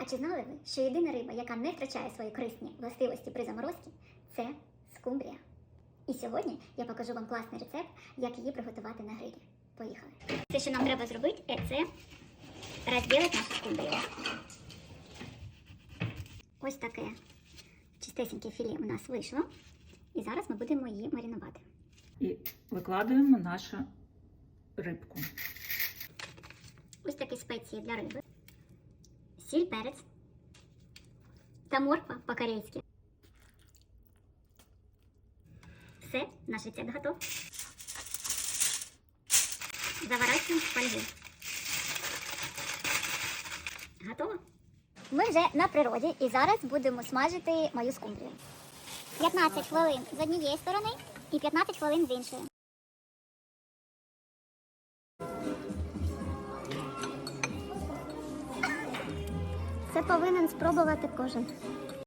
А чи знали ви, що єдина риба, яка не втрачає свої корисні властивості при заморозці, це скумбрія? І сьогодні я покажу вам класний рецепт, як її приготувати на грилі. Поїхали. Все, що нам треба зробити, е, це розділити нашу скумбрію. Ось таке чистесеньке філе у нас вийшло. І зараз ми будемо її маринувати. І викладаємо нашу рибку. Ось такі спеції для риби. Сіль, перець та морква по-корейськи. Все, наш рецепт готов. Заворачуємо в фольгу. Готово? Ми вже на природі і зараз будемо смажити мою скумбрію. 15 хвилин з однієї сторони і 15 хвилин з іншої. Це повинен спробувати кожен.